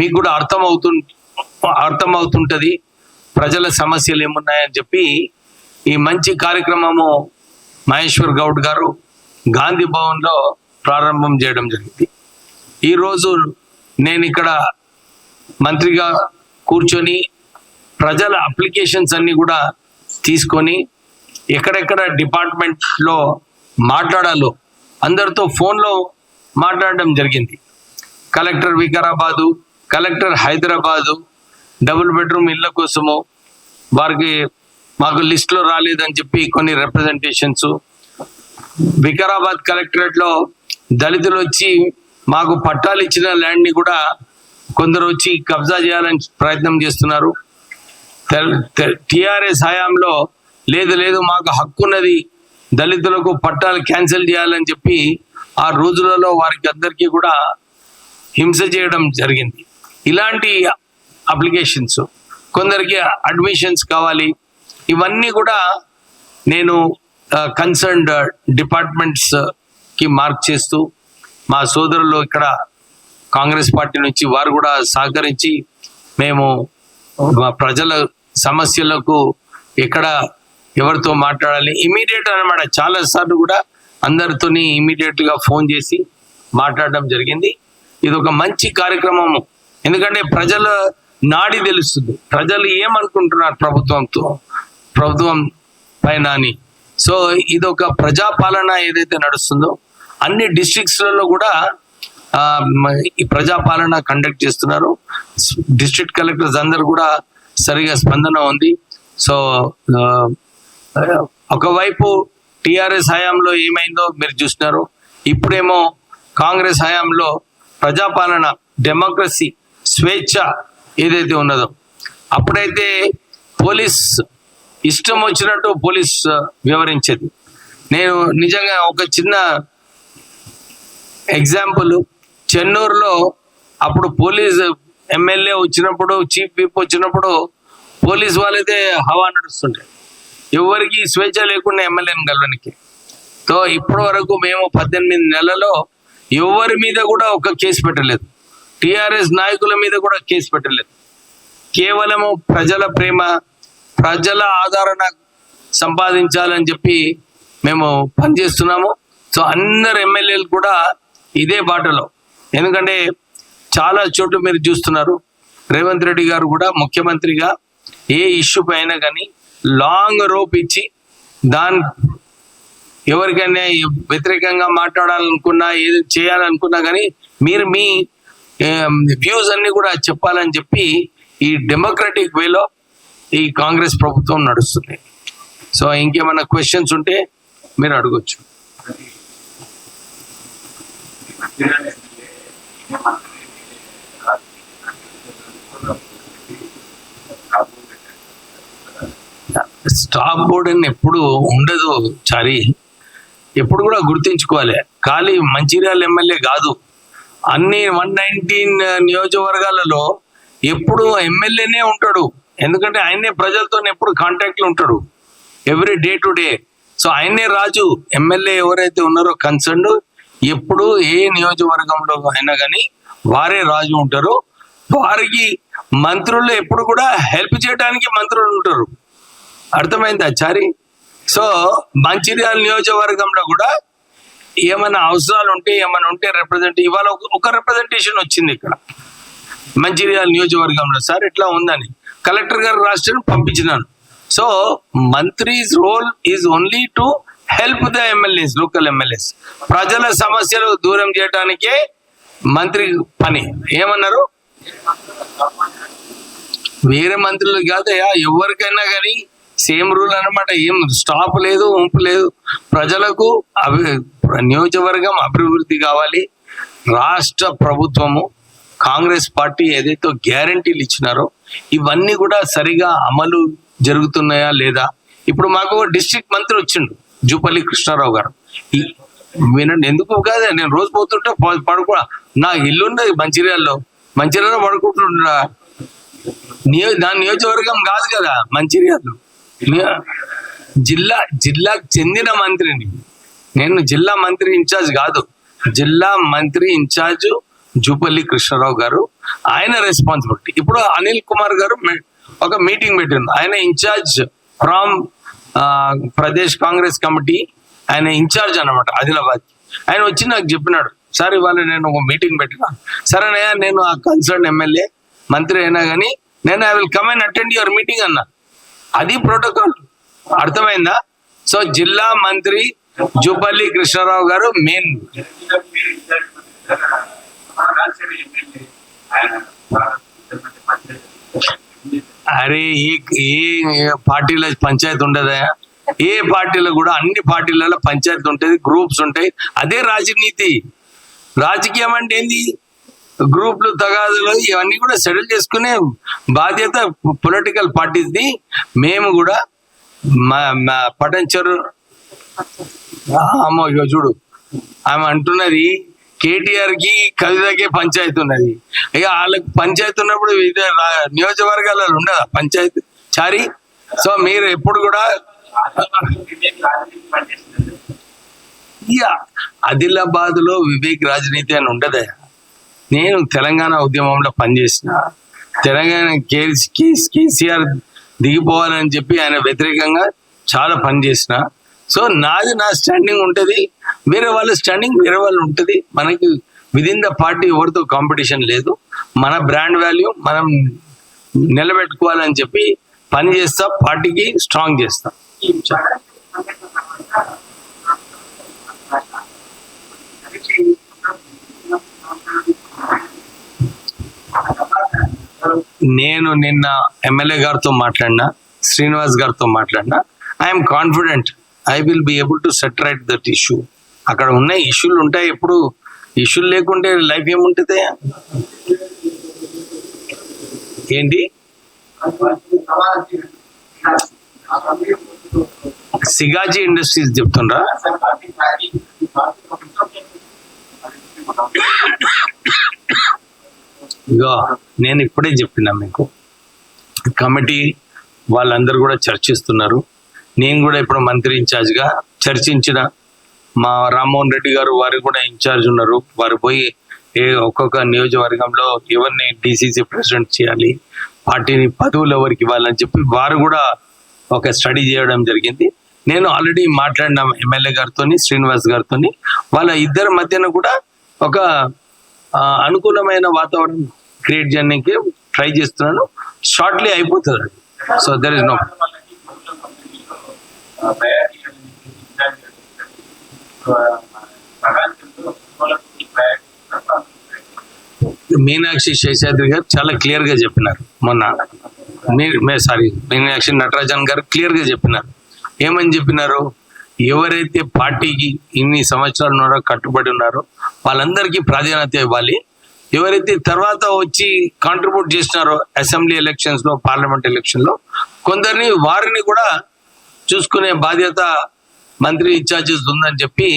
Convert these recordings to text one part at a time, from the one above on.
మీకు కూడా అర్థం అవుతు అర్థం అవుతుంటది ప్రజల సమస్యలు ఏమున్నాయని చెప్పి ఈ మంచి కార్యక్రమము మహేశ్వర్ గౌడ్ గారు గాంధీ భవన్లో ప్రారంభం చేయడం జరిగింది. ఈరోజు నేను ఇక్కడ మంత్రిగా కూర్చొని ప్రజల అప్లికేషన్స్ అన్ని కూడా తీసుకొని ఎక్కడెక్కడ డిపార్ట్మెంట్లో మాట్లాడాలో అందరితో ఫోన్లో మాట్లాడడం జరిగింది. Collector Vikarabad collector Hyderabad double bedroom ఇళ్ళ కోసము వారికి మాకు లిస్టులో రాలేదని చెప్పి కొన్ని రిప్రజెంటేషన్స్ వికారాబాద్ కలెక్టరేట్లో దళితులు వచ్చి మాకు పట్టాలు ఇచ్చిన ల్యాండ్ని కూడా కొందరు వచ్చి కబ్జా చేయాలని ప్రయత్నం చేస్తున్నారు. టిఆర్ఎస్ హయాంలో లేదు లేదు మాకు హక్కు ఉన్నది. దళితులకు పట్టాలు క్యాన్సిల్ చేయాలని చెప్పి ఆ రోజులలో వారికి అందరికీ కూడా హింస చేయడం జరిగింది. ఇలాంటి అప్లికేషన్స్ కొందరికి అడ్మిషన్స్ కావాలి ఇవన్నీ కూడా నేను కన్సర్న్డ్ డిపార్ట్మెంట్స్కి మార్క్ చేస్తూ మా సోదరులు ఇక్కడ కాంగ్రెస్ పార్టీ నుంచి వారు కూడా సహకరించి మేము మా ప్రజల సమస్యలకు ఎక్కడ ఎవరితో మాట్లాడాలి ఇమీడియట్ అనమాట. చాలా సార్లు కూడా అందరితోని ఇమీడియట్గా ఫోన్ చేసి మాట్లాడడం జరిగింది. ఇది ఒక మంచి కార్యక్రమము. ఎందుకంటే ప్రజల నాడి తెలుస్తుంది. ప్రజలు ఏమనుకుంటున్నారు ప్రభుత్వంతో? ప్రభుత్వం పైన అని సో ఇది ఒక ప్రజాపాలన ఏదైతే నడుస్తుందో అన్ని డిస్ట్రిక్ట్స్లలో కూడా ఈ ప్రజాపాలన కండక్ట్ చేస్తున్నారు. డిస్ట్రిక్ట్ కలెక్టర్స్ అందరు కూడా సరిగా స్పందన ఉంది. సో ఒకవైపు టిఆర్ఎస్ హయాంలో ఏమైందో మీరు చూసినారు ఇప్పుడేమో కాంగ్రెస్ హయాంలో ప్రజాపాలన డెమోక్రసీ స్వేచ్ఛ ఏదైతే ఉన్నదో. అప్పుడైతే పోలీస్ ఇష్టం వచ్చినట్టు పోలీస్ వివరించేది నేను నిజంగా ఒక చిన్న ఎగ్జాంపుల్. చెన్నూరులో అప్పుడు పోలీస్ ఎమ్మెల్యే వచ్చినప్పుడు చీఫ్ విప్ వచ్చినప్పుడు పోలీస్ వాళ్ళైతే హవా నడుస్తుండే. ఎవరికి స్వేచ్ఛ లేకుండా ఎమ్మెల్యేని కలవడానికి. సో ఇప్పటి వరకు మేము పద్దెనిమిది నెలలో ఎవరి మీద కూడా ఒక కేసు పెట్టలేదు. టిఆర్ఎస్ నాయకుల మీద కూడా కేసు పెట్టలేదు. కేవలము ప్రజల ప్రేమ ప్రజల ఆదరణ సంపాదించాలని చెప్పి మేము పనిచేస్తున్నాము. సో అందరు ఎమ్మెల్యేలు కూడా ఇదే బాటలో. ఎందుకంటే చాలా చోట్ల మీరు చూస్తున్నారు. రేవంత్ రెడ్డి గారు కూడా ముఖ్యమంత్రిగా ఏ ఇష్యూ పైన కానీ లాంగ్ రోప్ ఇచ్చి దాని ఎవరికైనా వ్యతిరేకంగా మాట్లాడాలనుకున్నా ఏది చేయాలనుకున్నా కానీ మీరు మీ వ్యూస్ అన్ని కూడా చెప్పాలని చెప్పి ఈ డెమోక్రటిక్ వేలో ఈ కాంగ్రెస్ ప్రభుత్వం నడుస్తుంది. సో ఇంకేమైనా క్వశ్చన్స్ ఉంటే మీరు అడగొచ్చు. స్టాప్ బోర్డ్ అని ఎప్పుడు ఉండదు చారి. ఎప్పుడు కూడా గుర్తించుకోవాలి. ఖాళీ మంచిర్యాల ఎమ్మెల్యే కాదు. అన్ని వన్ నైన్టీన్ నియోజకవర్గాలలో ఎప్పుడు ఎమ్మెల్యేనే ఉంటాడు. ఎందుకంటే ఆయనే ప్రజలతో ఎప్పుడు కాంటాక్ట్లో ఉంటాడు. Every day to day. So ఆయనే రాజు. ఎమ్మెల్యే ఎవరైతే ఉన్నారో కన్సర్న్ ఎప్పుడు ఏ నియోజకవర్గంలో అయినా కానీ వారే రాజు ఉంటారు. వారికి మంత్రులు ఎప్పుడు కూడా హెల్ప్ చేయడానికి మంత్రులు ఉంటారు. అర్థమైందా చారి? సో మంచిర్యాల నియోజకవర్గంలో కూడా ఏమైనా అవసరాలు ఉంటే ఏమైనా ఉంటే రిప్రజెంట్ ఇవాళ ఒక- రిప్రజెంటేషన్ వచ్చింది ఇక్కడ. మంచిర్యాల నియోజకవర్గంలో. సార్ ఇట్లా ఉందని. కలెక్టర్ గారు రాష్ట్రాన్ని పంపించినాను so మంత్రీస్ role is only to help the MLAs local MLAs ప్రజల సమస్యలు దూరం చేయడానికే మంత్రి పని. ఏమన్నారు? వేరే మంత్రులు కాదయా ఎవరికైనా కానీ సేమ్ రూల్ అన్నమాట. ఏం స్టాప్ లేదు ఉంపు లేదు. ప్రజలకు అభి నియోజకవర్గం అభివృద్ధి కావాలి. రాష్ట్ర ప్రభుత్వము కాంగ్రెస్ పార్టీ ఏదైతే గ్యారంటీలు ఇచ్చినారో ఇవన్నీ కూడా సరిగా అమలు జరుగుతున్నాయా లేదా? ఇప్పుడు మాకు డిస్ట్రిక్ట్ మంత్రి వచ్చిండు జూపల్లి కృష్ణారావు గారు. వినండి ఎందుకు కాదు నేను రోజు పోతుంటే పడుకో నా ఇల్లు ఉన్నది మంచిర్యాలలో. మంచిర్యాలలో పడుకుంటున్నా నియో దాని నియోజకవర్గం కాదు కదా మంచిర్యాల జిల్లా జిల్లాకు చెందిన మంత్రిని. నేను జిల్లా మంత్రి ఇన్ఛార్జ్ కాదు. జిల్లా మంత్రి ఇన్ఛార్జ్ జూపల్లి కృష్ణారావు గారు ఆయన రెస్పాన్సిబిలిటీ ఇప్పుడు అనిల్ కుమార్ గారు ఒక మీటింగ్ పెట్టిండు. ఆయన in-charge from Pradesh Congress committee ఆయన ఇన్ఛార్జ్ అన్నమాట ఆదిలాబాద్. ఆయన వచ్చి నాకు చెప్పినాడు సార్ ఇవాళ నేను ఒక మీటింగ్ పెట్టినా. సరేనయ్యా నేను ఆ కన్సర్న్ ఎమ్మెల్యే మంత్రి అయినా కానీ నేను I will come and attend your meeting అన్నా. అది ప్రోటోకాల్ అర్థమైందా? సో జిల్లా మంత్రి జూపల్లి కృష్ణారావు గారు మెయిన్ అరే ఏ ఏ పార్టీలో పంచాయతీ ఉండదా? ఏ పార్టీలో కూడా అన్ని పార్టీలలో పంచాయతీ ఉంటుంది గ్రూప్స్ ఉంటాయి. అదే రాజనీతి. రాజకీయం అంటే ఏంది? గ్రూప్లు తగాదులు ఇవన్నీ కూడా సెటిల్ చేసుకునే బాధ్యత పొలిటికల్ పార్టీస్ది మేము కూడా మా మా పటంచరు. అమ్మో ఇగో చూడు. ఆమె అంటున్నది కేటీఆర్కి కవితకే పంచాయతీ ఉన్నది. ఇక వాళ్ళకి పంచాయతీ ఉన్నప్పుడు నియోజకవర్గాలలో ఉండదా పంచాయతీ? చారి? సో మీరు ఎప్పుడు కూడా ఆదిలాబాద్లో వివేక్ రాజనీతి అని ఉండదా. నేను తెలంగాణ ఉద్యమంలో పనిచేసిన. తెలంగాణ కేస్ కేసీఆర్ దిగిపోవాలని చెప్పి ఆయన వ్యతిరేకంగా చాలా పనిచేసిన. సో నాది నా స్టాండింగ్ ఉంటుంది. వేరే వాళ్ళ స్టాండింగ్ వేరే వాళ్ళు ఉంటుంది. మనకి విదిన్ ద పార్టీ ఎవరితో కాంపిటీషన్ లేదు. మన బ్రాండ్ వాల్యూ మనం నిలబెట్టుకోవాలని చెప్పి పని చేస్తా పార్టీకి స్ట్రాంగ్ చేస్తాం. నేను నిన్న ఎమ్మెల్యే గారితో మాట్లాడినా శ్రీనివాస్ గారితో మాట్లాడినా I'm confident I will be able to set right that issue అక్కడ ఉన్న ఇష్యూలు ఉంటాయి ఎప్పుడు? ఇష్యూలు లేకుంటే లైఫ్ ఏముంటుంది? ఏంటి? సిగాజీ ఇండస్ట్రీస్ చెప్తుండ్రా? ఇగో నేను ఇప్పుడే చెప్పినా మీకు. కమిటీ వాళ్ళందరూ కూడా చర్చిస్తున్నారు. నేను కూడా ఇప్పుడు మంత్రి ఇన్ఛార్జ్గా చర్చించిన మా రామ్మోహన్ రెడ్డి గారు వారు కూడా ఇన్ఛార్జ్ ఉన్నారు. వారు పోయి ఏ ఒక్కొక్క నియోజకవర్గంలో ఎవరిని డిసిసి ప్రెసిడెంట్ చేయాలి పార్టీని పదవులు ఎవరికి ఇవ్వాలని చెప్పి వారు కూడా ఒక స్టడీ చేయడం జరిగింది. నేను ఆల్రెడీ మాట్లాడిన ఎమ్మెల్యే గారితో శ్రీనివాస్ గారితో వాళ్ళ ఇద్దరి మధ్యన కూడా ఒక అనుకూలమైన వాతావరణం క్రియేట్ చేయడానికి ట్రై చేస్తున్నాను. షార్ట్లీ అయిపోతుంది. So there is no Meenakshi Seshadri garu చాలా క్లియర్గా చెప్పినారు. మొన్న మీరు సారీ మీనాక్షి నటరాజన్ గారు క్లియర్గా చెప్పినారు. ఏమని చెప్పినారు? ఎవరైతే పార్టీకి ఇన్ని సంవత్సరాలు ఉన్నారో కట్టుబడి ఉన్నారో వాళ్ళందరికీ ప్రాధాన్యత ఇవ్వాలి. ఎవరైతే తర్వాత వచ్చి కాంట్రిబ్యూట్ చేసినారో అసెంబ్లీ ఎలక్షన్స్లో పార్లమెంట్ ఎలక్షన్లో కొందరిని వారిని కూడా చూసుకునే బాధ్యత మంత్రి ఇన్ఛార్జెస్ ఉందని చెప్పి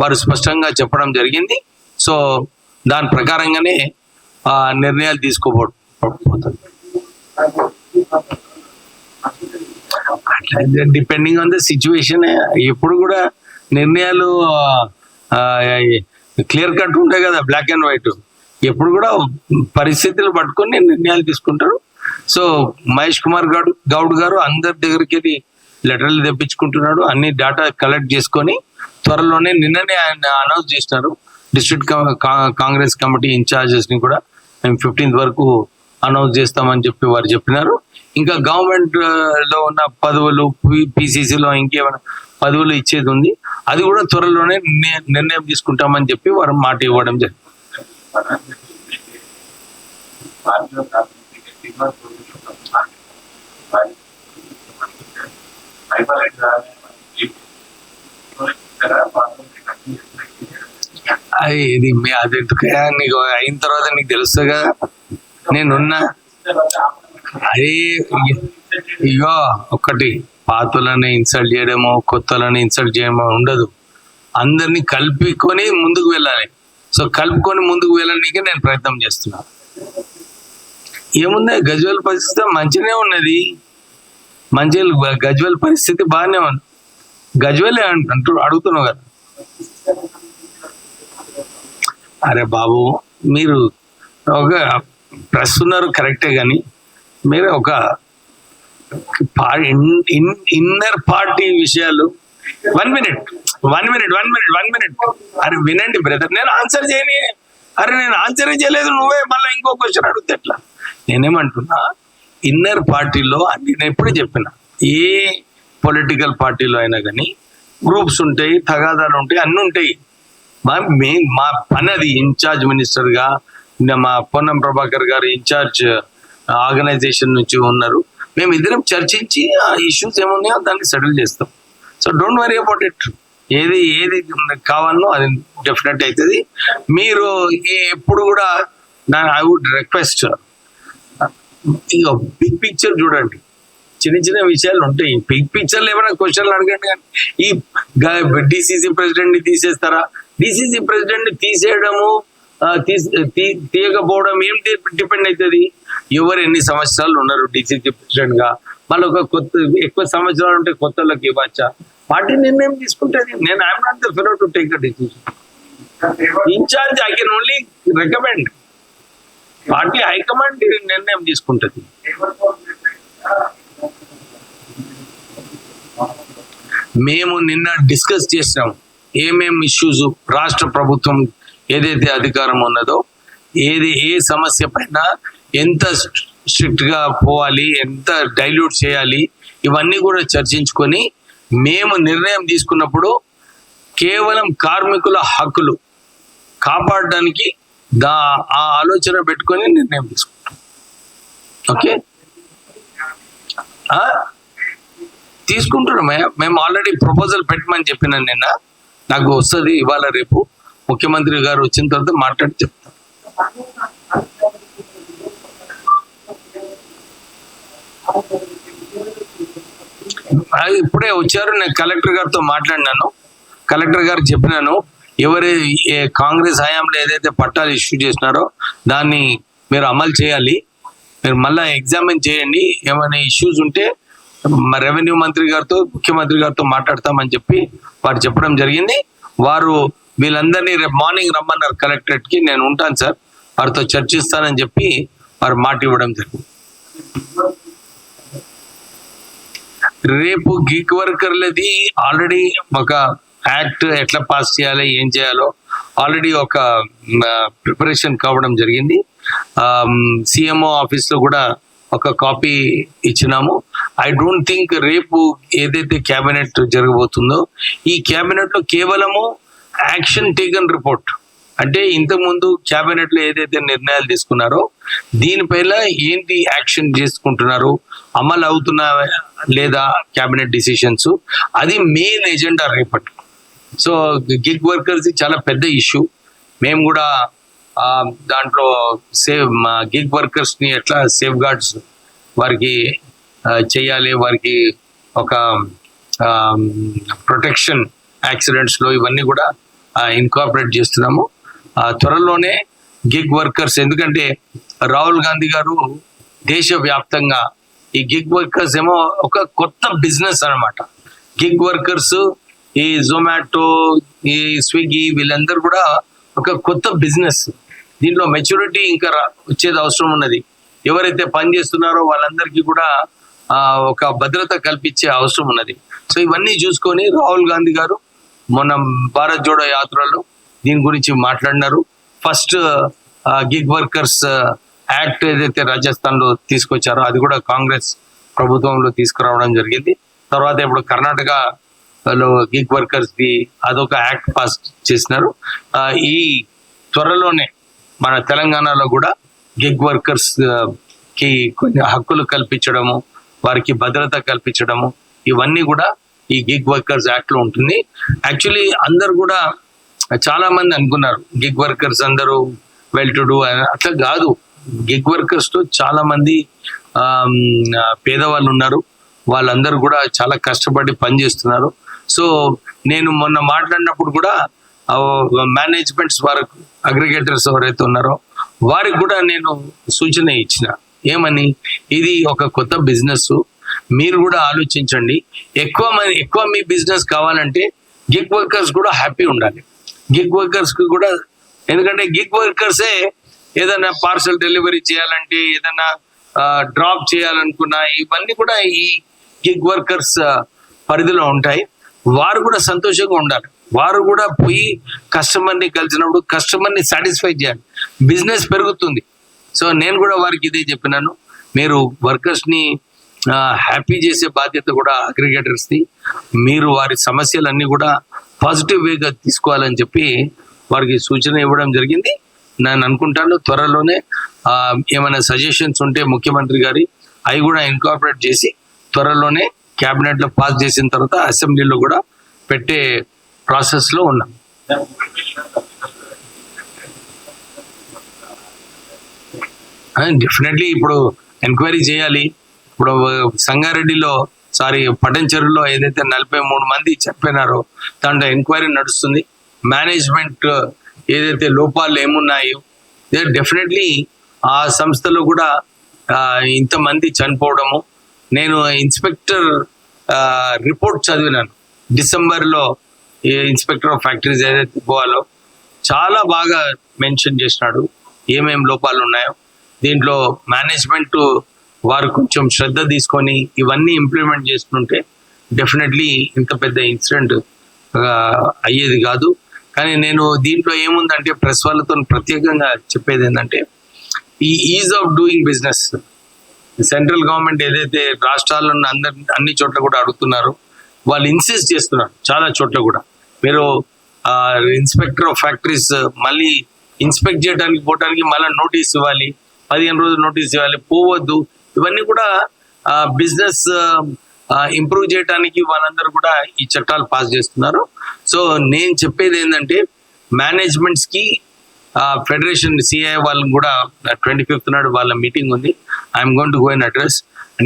వారు స్పష్టంగా చెప్పడం జరిగింది. సో దాని ప్రకారంగానే ఆ నిర్ణయాలు తీసుకోబోతుంది అట్లా డిపెండింగ్ ఆన్ ద సిచ్యువేషన్ ఎప్పుడు కూడా నిర్ణయాలు క్లియర్ కట్ ఉంటాయి కదా బ్లాక్ అండ్ వైట్ ఎప్పుడు కూడా పరిస్థితులు పట్టుకొని నిర్ణయాలు తీసుకుంటారు. సో మహేష్ కుమార్ గౌడ్ గౌడ్ గారు అందరి దగ్గరికి వెళ్ళి లెటర్లు తెప్పించుకుంటున్నాడు. అన్ని డేటా కలెక్ట్ చేసుకొని త్వరలోనే నిన్ననే ఆయన అనౌన్స్ చేసినారు. డిస్ట్రిక్ట్ కాంగ్రెస్ కమిటీ ఇన్ఛార్జెస్ని కూడా మేము ఫిఫ్టీన్త్ వరకు అనౌన్స్ చేస్తామని చెప్పి వారు చెప్పినారు. ఇంకా గవర్నమెంట్లో ఉన్న పదవులు పిసిసిలో ఇంకేమైనా పదవులు ఇచ్చేది ఉంది. అది కూడా త్వరలోనే నిర్ణయం తీసుకుంటామని చెప్పి వారు మాట ఇవ్వడం జరిగింది. అది ఇది మీ అది ఎందుకయ్యా? నీకు అయిన తర్వాత నీకు తెలుస్తుంది కదా నేనున్నా. అది ఇగో ఒకటి. పాతలని ఇన్సల్ట్ చేయడమో కొత్తలని ఇన్సల్ట్ చేయడమో ఉండదు. అందరినీ కలుపుకొని ముందుకు వెళ్ళాలి. సో కలుపుకొని ముందుకు వెళ్ళడానికి నేను ప్రయత్నం చేస్తున్నా. ఏముంది? గజ్వల్ పరిస్థితి మంచిగానే ఉన్నది. మంచి గజ్వల్ పరిస్థితి బాగానే ఉంది. గజ్వలే అంటూ అడుగుతున్నావు కదా. అరే బాబు మీరు ఒక ప్రెస్ ఉన్నారు కరెక్టే కానీ మీరు ఒక ఇన్నర్ పార్టీ విషయాలు one minute one minute one minute one minute. అరే వినండి బ్రదర్ నేను ఆన్సర్ చేయని అరే నేను ఆన్సర్ చేయలేదు నువ్వే మళ్ళీ ఇంకో క్వశ్చన్ అడుగుతా ఎట్లా? నేనేమంటున్నా ఇన్నర్ పార్టీలో అన్ని నేను ఎప్పుడే చెప్పిన ఏ పొలిటికల్ పార్టీలో అయినా కానీ గ్రూప్స్ ఉంటాయి తగాదాలు ఉంటాయి అన్నీ ఉంటాయి. మా మే మా పని అది ఇన్ఛార్జ్ మినిస్టర్గా మా పొన్నం ప్రభాకర్ గారు ఇన్ఛార్జ్ ఆర్గనైజేషన్ నుంచి ఉన్నారు. మేము ఇద్దరం చర్చించి ఆ ఇష్యూస్ ఏమున్నాయో దాన్ని సెటిల్ చేస్తాం. So don't worry about it. ఏది ఏది కావాలనో అది డెఫినెట్ అవుతుంది. మీరు ఎప్పుడు కూడా ఐ వుడ్ రిక్వెస్ట్ ఇక బిగ్ పిక్చర్ చూడండి. చిన్న చిన్న విషయాలు ఉంటాయి. బిగ్ పిక్చర్లో ఏమైనా క్వశ్చన్లు అడగండి కానీ ఈ డిసిసి ప్రెసిడెంట్ని తీసేస్తారా? డిసిసి ప్రెసిడెంట్ని తీసేయడము తీయకపోవడం ఏం డిపెండ్ అవుతుంది ఎవరు ఎన్ని సంవత్సరాలు ఉన్నారు డిసిసి ప్రెసిడెంట్గా? మళ్ళీ ఒక కొత్త ఎక్కువ సంవత్సరాలు ఉంటే కొత్తలోకి ఇవ్వచ్చా? పార్టీ నిర్ణయం తీసుకుంటుంది. నేను I'm not the fellow to take the decision in-charge I can only recommend party high command నిర్ణయం తీసుకుంటది. మేము నిన్న డిస్కస్ చేసినాం ఏమేమి ఇష్యూస్ రాష్ట్ర ప్రభుత్వం ఏదైతే అధికారం ఉన్నదో ఏది ఏ సమస్య పైన ఎంత స్ట్రిక్ట్గా పోవాలి ఎంత డైల్యూట్ చేయాలి ఇవన్నీ కూడా చర్చించుకొని మేము నిర్ణయం తీసుకున్నప్పుడు కేవలం కార్మికుల హక్కులు కాపాడడానికి దా ఆ ఆలోచన పెట్టుకొని నిర్ణయం తీసుకుంటాం. ఓకే? ఆ? మేము ఆల్రెడీ ప్రపోజల్ పెట్టమని చెప్పిన నిన్న. నాకు వస్తుంది ఇవాళ రేపు. ముఖ్యమంత్రి గారు వచ్చిన తర్వాత మాట్లాడి చెప్తాం. అది ఇప్పుడే వచ్చారు. నేను కలెక్టర్ గారితో మాట్లాడినాను. కలెక్టర్ గారు చెప్పినాను. ఎవరి ఏ కాంగ్రెస్ హయాంలో ఏదైతే పట్టాలు ఇష్యూ చేసినారో దాన్ని మీరు అమలు చేయాలి. మీరు మళ్ళీ ఎగ్జామిన్ చేయండి. ఏమైనా ఇష్యూస్ ఉంటే మా రెవెన్యూ మంత్రి గారితో ముఖ్యమంత్రి గారితో మాట్లాడతామని చెప్పి వారు చెప్పడం జరిగింది. వారు వీళ్ళందరినీ రేపు మార్నింగ్ రమ్మన్నారు కలెక్టరేట్కి. నేను ఉంటాను సార్. వారితో చర్చిస్తానని చెప్పి వారు మాట ఇవ్వడం జరిగింది. రేపు గీక్ వర్కర్లది ఆల్రెడీ ఒక యాక్ట్ ఎట్లా పాస్ చేయాలి ఏం చేయాలో ఆల్రెడీ ఒక ప్రిపరేషన్ కావడం జరిగింది. సిఎంఓ ఆఫీస్లో కూడా ఒక కాపీ ఇచ్చినాము. ఐ డోంట్ థింక్ రేపు ఏదైతే క్యాబినెట్ జరగబోతుందో ఈ క్యాబినెట్లో కేవలము యాక్షన్ టేకన్ రిపోర్ట్. అంటే ఇంతకుముందు క్యాబినెట్లో ఏదైతే నిర్ణయాలు తీసుకున్నారో దీనిపైన ఏంటి యాక్షన్ చేసుకుంటున్నారు అమలు అవుతున్నా లేదా క్యాబినెట్ డిసిషన్స్ అది మెయిన్ ఎజెండా రేపటి. సో గిగ్ వర్కర్స్ చాలా పెద్ద ఇష్యూ. మేము కూడా దాంట్లో సేవ్ మా గిగ్ వర్కర్స్ని ఎట్లా సేఫ్ గార్డ్స్ వారికి చేయాలి వారికి ఒక ప్రొటెక్షన్ యాక్సిడెంట్స్లో ఇవన్నీ కూడా ఇన్కార్పొరేట్ చేస్తున్నాము. ఆ, త్వరలోనే గిగ్ వర్కర్స్ ఎందుకంటే రాహుల్ గాంధీ గారు దేశవ్యాప్తంగా ఈ గిగ్ వర్కర్స్ ఏమో ఒక కొత్త బిజినెస్ అన్నమాట. గిగ్ వర్కర్స్ ఈ జొమాటో ఈ స్విగ్గీ వీళ్ళందరూ కూడా ఒక కొత్త బిజినెస్ దీంట్లో మెచ్యూరిటీ ఇంకా రా- వచ్చేది అవసరం ఉన్నది. ఎవరైతే పని చేస్తున్నారో వాళ్ళందరికీ కూడా ఒక భద్రత కల్పించే అవసరం ఉన్నది. సో ఇవన్నీ చూసుకొని రాహుల్ గాంధీ గారు మొన్న భారత్ జోడో యాత్రలో దీని గురించి మాట్లాడినారు. ఫస్ట్ గిగ్ వర్కర్స్ యాక్ట్ ఏదైతే రాజస్థాన్లో తీసుకొచ్చారో అది కూడా కాంగ్రెస్ ప్రభుత్వంలో తీసుకురావడం జరిగింది. తర్వాత ఇప్పుడు కర్ణాటక గిగ్ వర్కర్స్ ది అదొక యాక్ట్ పాస్ చేసినారు. ఈ త్వరలోనే మన తెలంగాణలో కూడా గిగ్ వర్కర్స్కి కొన్ని హక్కులు కల్పించడము వారికి భద్రత కల్పించడము ఇవన్నీ కూడా ఈ గిగ్ వర్కర్స్ యాక్ట్లో ఉంటుంది. యాక్చువల్లీ అందరు కూడా చాలా మంది అనుకున్నారు గిగ్ వర్కర్స్ అందరూ వెల్ టు డూ అట్లా కాదు. గిగ్ వర్కర్స్తో చాలా మంది ఆ, పేదవాళ్ళు ఉన్నారు. వాళ్ళందరూ కూడా చాలా కష్టపడి పనిచేస్తున్నారు. సో నేను మొన్న మాట్లాడినప్పుడు కూడా మేనేజ్మెంట్స్ వారికి అగ్రిగేటర్స్ ఎవరైతే ఉన్నారో వారికి కూడా నేను సూచన ఇచ్చిన. ఏమని? ఇది ఒక కొత్త బిజినెస్ మీరు కూడా ఆలోచించండి. ఎక్కువ మంది ఎక్కువ మీ బిజినెస్ కావాలంటే గిగ్ వర్కర్స్ కూడా హ్యాపీ ఉండాలి. గిగ్ వర్కర్స్కి కూడా ఎందుకంటే గిగ్ వర్కర్సే ఏదైనా పార్సల్ డెలివరీ చేయాలంటే ఏదైనా డ్రాప్ చేయాలనుకున్నా ఇవన్నీ కూడా ఈ గిగ్ వర్కర్స్ పరిధిలో ఉంటాయి. వారు కూడా సంతోషంగా ఉండాలి. వారు కూడా పోయి కస్టమర్ని కలిసినప్పుడు కస్టమర్ని సాటిస్ఫై చేయాలి. బిజినెస్ పెరుగుతుంది. సో నేను కూడా వారికి ఇదే చెప్పినాను. మీరు వర్కర్స్ని హ్యాపీ చేసే బాధ్యత కూడా అగ్రిగేటర్స్ది. మీరు వారి సమస్యలన్నీ కూడా పాజిటివ్ వేగా తీసుకోవాలని చెప్పి వారికి సూచన ఇవ్వడం జరిగింది. నేను అనుకుంటాను త్వరలోనే ఏమైనా సజెషన్స్ ఉంటే ముఖ్యమంత్రి గారి అవి కూడా ఇన్కార్పొరేట్ చేసి త్వరలోనే క్యాబినెట్లో పాస్ చేసిన తర్వాత అసెంబ్లీలో కూడా పెట్టే ప్రాసెస్లో ఉన్నాం డెఫినెట్లీ ఇప్పుడు ఎంక్వైరీ చేయాలి. ఇప్పుడు సంగారెడ్డిలో సారీ పటంచెరులో ఏదైతే నలభై మూడు మంది చనిపోయినారో దాంట్లో ఎంక్వైరీ నడుస్తుంది. మేనేజ్మెంట్ ఏదైతే లోపాలు ఏమున్నాయో డెఫినెట్లీ ఆ సంస్థలో కూడా ఇంతమంది చనిపోవడము నేను ఇన్స్పెక్టర్ రిపోర్ట్ చదివినాను. డిసెంబర్లో ఏ ఇన్స్పెక్టర్ ఆఫ్ ఫ్యాక్టరీస్ ఏదైతే పోవాలో చాలా బాగా మెన్షన్ చేసినాడు. ఏమేమి లోపాలు ఉన్నాయో దీంట్లో మేనేజ్మెంట్ వారు కొంచెం శ్రద్ధ తీసుకొని ఇవన్నీ ఇంప్లిమెంట్ చేసుకుంటే డెఫినెట్లీ ఇంత పెద్ద ఇన్సిడెంట్ అయ్యేది కాదు. కానీ నేను దీంట్లో ఏముందంటే ప్రెస్ వాళ్ళతో ప్రత్యేకంగా చెప్పేది ఏంటంటే ఈ ease of doing business. Central government ఏదైతే రాష్ట్రాల్లో ఉన్న అందరి అన్ని చోట్ల కూడా అడుగుతున్నారు వాళ్ళు ఇన్సిస్ట్ చేస్తున్నారు చాలా చోట్ల కూడా. మీరు ఇన్స్పెక్టర్ ఆఫ్ ఫ్యాక్టరీస్ మళ్ళీ ఇన్స్పెక్ట్ చేయడానికి పోవడానికి మళ్ళీ నోటీస్ ఇవ్వాలి పదిహేను రోజులు నోటీస్ ఇవ్వాలి పోవద్దు. ఇవన్నీ కూడా బిజినెస్ ఇంప్రూవ్ చేయడానికి వాళ్ళందరూ కూడా ఈ చట్టాలు పాస్ చేస్తున్నారు. సో నేను చెప్పేది ఏంటంటే మేనేజ్మెంట్స్కి ఫెడరేషన్ సిఐ వాళ్ళని కూడా ట్వంటీ ఫిఫ్త్ నాడు వాళ్ళ మీటింగ్ ఉంది. I'm going to go in address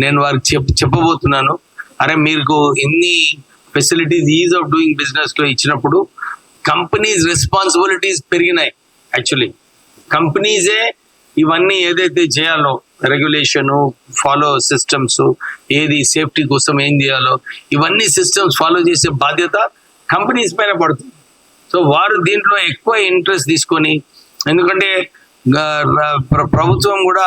నేను వారికి చెప్ చెప్పబోతున్నాను. అరే మీకు ఎన్ని ఫెసిలిటీస్ ఈజ్ ఆఫ్ డూయింగ్ బిజినెస్లో ఇచ్చినప్పుడు కంపెనీస్ రెస్పాన్సిబిలిటీస్ పెరిగినాయి యాక్చువల్లీ కంపెనీసే ఇవన్నీ ఏదైతే చేయాలో రెగ్యులేషన్ ఫాలో సిస్టమ్స్ ఏది సేఫ్టీ కోసం ఏం చేయాలో ఇవన్నీ సిస్టమ్స్ ఫాలో చేసే బాధ్యత కంపెనీస్ పైన పడుతుంది. సో వారు దీంట్లో ఎక్కువ ఇంట్రెస్ట్ తీసుకొని ఎందుకంటే ప్రభుత్వం కూడా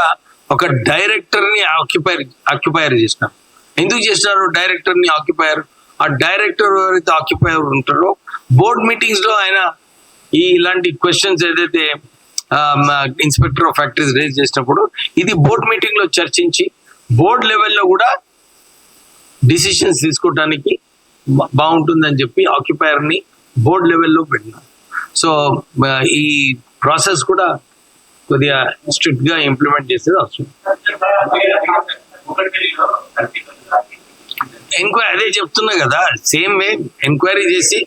ఒక డైరెక్టర్ని ఆక్యుపైర్ ఆక్యుపైర్ చేసినారు ఎందుకు చేసినారు? డైరెక్టర్ని ఆక్యుపైర్. ఆ డైరెక్టర్ ఎవరైతే ఆక్యుపైర్ ఉంటారో బోర్డ్ మీటింగ్స్లో ఆయన ఈ ఇలాంటి క్వశ్చన్స్ ఏదైతే ఇన్స్పెక్టర్ ఆఫ్ ఫ్యాక్టరీస్ రేజ్ చేసినప్పుడు ఇది బోర్డ్ మీటింగ్లో చర్చించి బోర్డ్ లెవెల్లో కూడా డిసిషన్స్ తీసుకోవడానికి బాగుంటుందని చెప్పి ఆక్యుపైర్ని బోర్డ్ లెవెల్లో పెట్టినారు సో ఈ ప్రాసెస్ కూడా కొద్దిగా స్ట్రిక్ట్గా ఇంప్లిమెంట్ చేసేది అవసరం. ఎంక్వైరీ అదే చెప్తున్నా కదా సేమ్ వే ఎంక్వైరీ చేసి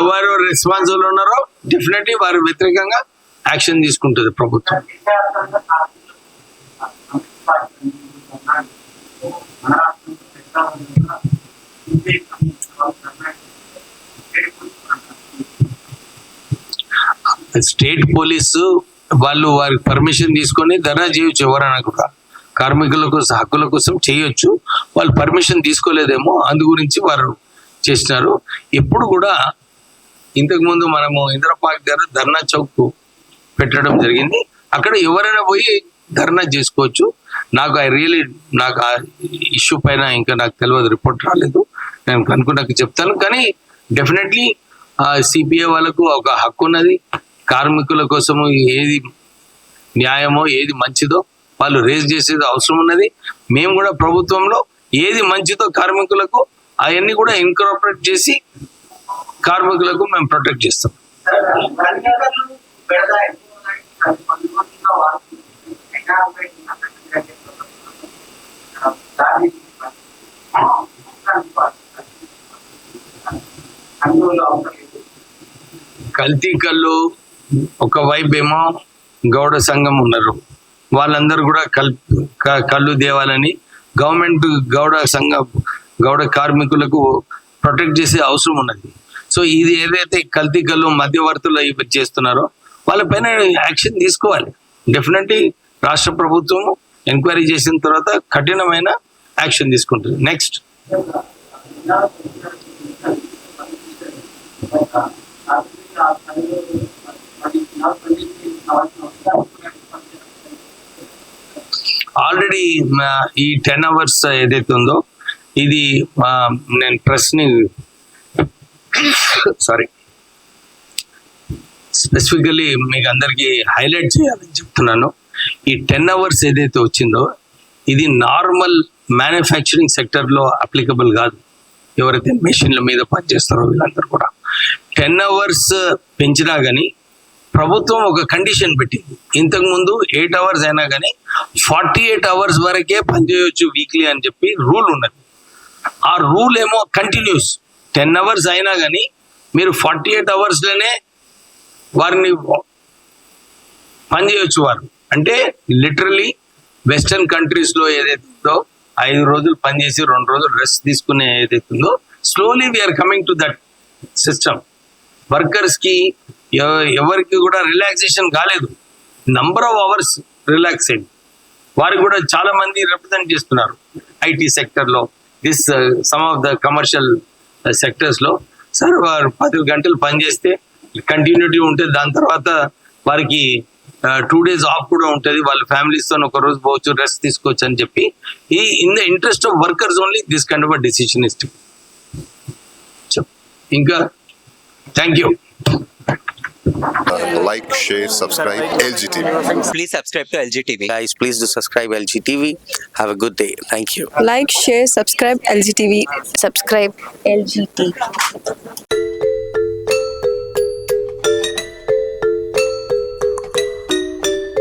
ఎవరు రెస్పాన్సిబుల్ ఉన్నారో డెఫినెట్లీ వారి వ్యతిరేకంగా యాక్షన్ తీసుకుంటుంది ప్రభుత్వం. స్టేట్ పోలీసు వాళ్ళు వారి పర్మిషన్ తీసుకొని ధర్నా చేయొచ్చు ఎవరైనా కూడా. కార్మికుల కోసం హక్కుల కోసం చేయొచ్చు. వాళ్ళు పర్మిషన్ తీసుకోలేదేమో అందు గురించి వారు చేసినారు. ఎప్పుడు కూడా ఇంతకుముందు మనము ఇంద్రపాక్ దగ్గర ధర్నా చౌక్ పెట్టడం జరిగింది. అక్కడ ఎవరైనా పోయి ధర్నా చేసుకోవచ్చు. నాకు ఐ రియలీ నాకు ఆ ఇష్యూ పైన ఇంకా నాకు తెలియదు రిపోర్ట్ రాలేదు. నేను కనుక్కున్నాక చెప్తాను. కానీ డెఫినెట్లీ సిపిఐ వాళ్ళకు ఒక హక్కు ఉన్నది కార్మికుల కోసము ఏది న్యాయమో ఏది మంచిదో వాళ్ళు రేజ్ చేసేది అవసరం ఉన్నది. మేము కూడా ప్రభుత్వంలో ఏది మంచిదో కార్మికులకు అవన్నీ కూడా ఇన్కార్పొరేట్ చేసి కార్మికులకు మేము ప్రొటెక్ట్ చేస్తాం. కల్తీ కళ్ళు ఒక వైపు ఏమో గౌడ సంఘం ఉన్నారు. వాళ్ళందరూ కూడా కల్ కళ్ళు దేవాలని గవర్నమెంట్ గౌడ సంఘ గౌడ కార్మికులకు ప్రొటెక్ట్ చేసే అవసరం ఉన్నది. సో ఇది ఏదైతే కల్తీ కళ్ళు మధ్యవర్తులు ఇవి చేస్తున్నారో వాళ్ళపైన యాక్షన్ తీసుకోవాలి. డెఫినెట్లీ రాష్ట్ర ప్రభుత్వం ఎంక్వైరీ చేసిన తర్వాత కఠినమైన యాక్షన్ తీసుకుంటుంది. నెక్స్ట్ ఆల్రెడీ ఈ టెన్ అవర్స్ ఏదైతే ఉందో ఇది నేను ప్రెస్ని సారీ స్పెసిఫికలీ మీకు అందరికీ హైలైట్ చేయాలని చెప్తున్నాను. ఈ టెన్ అవర్స్ ఏదైతే వచ్చిందో ఇది నార్మల్ మ్యానుఫ్యాక్చరింగ్ సెక్టర్లో అప్లికబుల్ కాదు. ఎవరైతే మెషిన్ల మీద పనిచేస్తారో వీళ్ళందరూ కూడా. టెన్ అవర్స్ పెంచినా కానీ ప్రభుత్వం ఒక కండిషన్ పెట్టింది. ఇంతకు ముందు ఎయిట్ అవర్స్ అయినా కానీ ఫార్టీ ఎయిట్ అవర్స్ వరకే పనిచేయొచ్చు వీక్లీ అని చెప్పి రూల్ ఉన్నది. ఆ రూల్ ఏమో కంటిన్యూస్ టెన్ అవర్స్ అయినా కానీ మీరు ఫార్టీ ఎయిట్ అవర్స్లోనే వారిని పనిచేయొచ్చు వారు. అంటే లిటరలీ వెస్టర్న్ కంట్రీస్లో ఏదైతే ఉందో ఐదు రోజులు పనిచేసి రెండు రోజులు రెస్ట్ తీసుకునే ఏదైతే ఉందో slowly we're coming to that system వర్కర్స్కి ఎవరికి కూడా రిలాక్సేషన్ కాలేదు. నంబర్ ఆఫ్ అవర్స్ రిలాక్స్ అయింది వారికి కూడా చాలా మంది రిప్రజెంట్ చేస్తున్నారు ఐటీ సెక్టర్లో this some of the commercial సెక్టర్స్లో sir వారు పది గంటలు పనిచేస్తే కంటిన్యూటీ ఉంటుంది దాని తర్వాత వారికి టూ డేస్ ఆఫ్ కూడా ఉంటుంది. వాళ్ళ ఫ్యామిలీస్తో ఒక రోజు పోవచ్చు రెస్ట్ తీసుకోవచ్చు అని చెప్పి. ఈ in the interest of workers only this kind of decision is ఇంకా thank you like, share, subscribe, LGTV. Please subscribe to LG TV. Guys, please do subscribe LG TV. Have a good day. Thank you. like, share, subscribe LGTV. subscribe LGT.